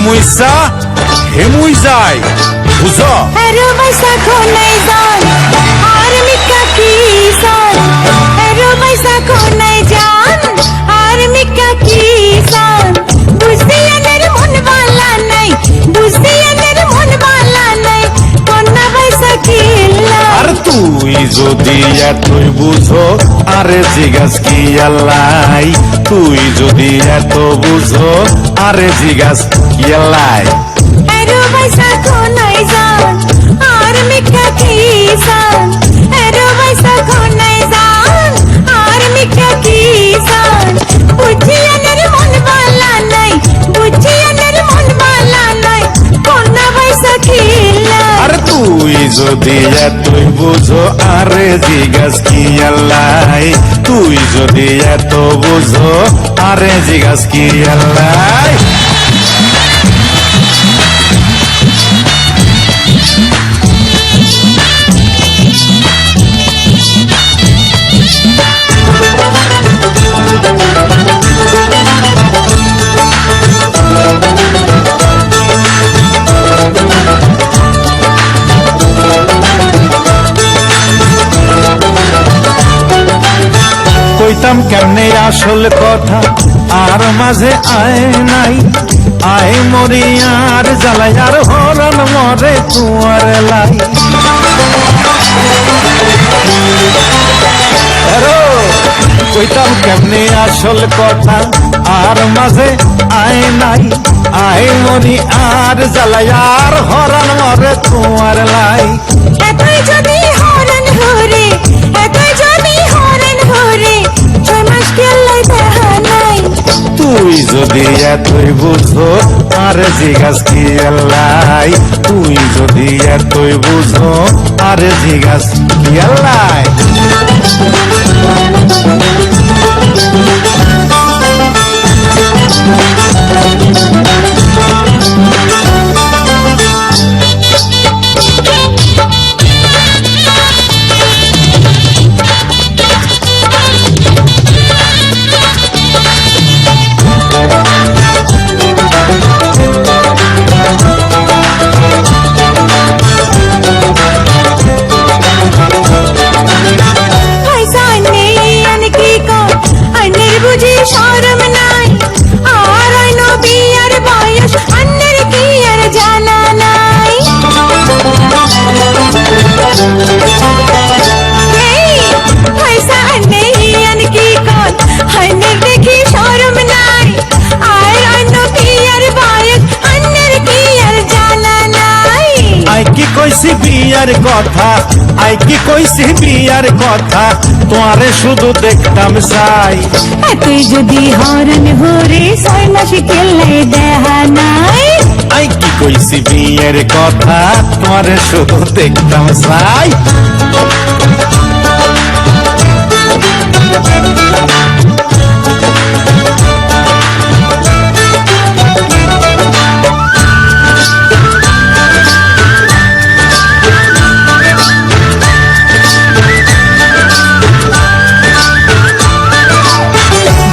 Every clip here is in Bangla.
ইচ্ছা হেমুই যায় বুঝো? এরো পয়সা কোনাই যান আর যদি এতই বুঝো, আরে জিগাস কি আল্লাই তুই যদি এত বুঝো, আরে জিগাস কি আল্লাই যদি এতই বুঝো, আরে জিগাস কি আল্লাহ? তুই যদি এত বুঝো, আরে জিগাস কি আল্লাই কইতাম কেমনে আসল কথা। আর মাঝে আয় নাই, আয় মরি আর জ্বালাই, আর হরণ মরে তুয়ার লাই। কইতাম কেমনে আসল কথা। আর মাঝে আয় নাই, আয় মরি আর জ্বালাই, আর হরণ মরে তুয়ার লাই। এতই বুঝো, আর জিগাস কি আল্লাই তুই যদি এতই বুঝো, আর জিগাস কি আল্লাই পয়সা বিয়ার কথা। আই কি কইছি বিয়ার কথা? তোমারে শুধু দেখতাম চাই। তুই যদি হরণ হরে ছয় মাস কেল্লাই দেখা নাই। আই কি কইছি বিয়ের কথা? তোমারে শুধু দেখতাম চাই।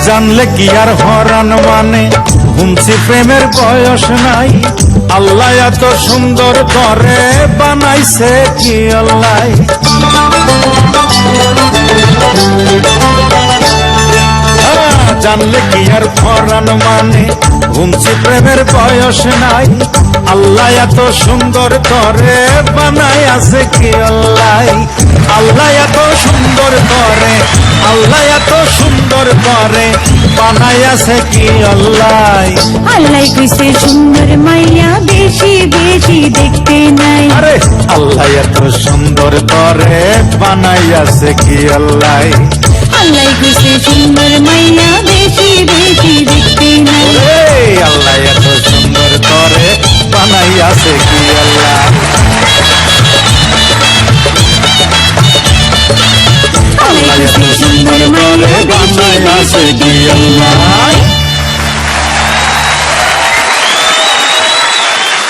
জানলে কি আর হরান মানে? শুনছি প্রেমের বয়স নাই। আল্লাহ এত সুন্দর করে বানাইছে কি আল্লাহ? জানলে কি আর ফরান মানে? শুনছি প্রেমের বয়স নাই। আল্লাহ এত সুন্দর করে বানাই আছে কি আল্লাহ? আল্লাহ এত সুন্দর করে, আল্লাহ এত সুন্দর করে বানাই আছে কি আল্লাহ? আল্লাহ কইছে সুন্দর মাইয়া বেশি বেশি দেখতে নাই। আরে আল্লাহ এত সুন্দর করে বানাই আছে কি আল্লাহ? আল্লাহ কইছে সুন্দর মাইয়া বেশি বেশি দেখতে আল্লাহ কইছে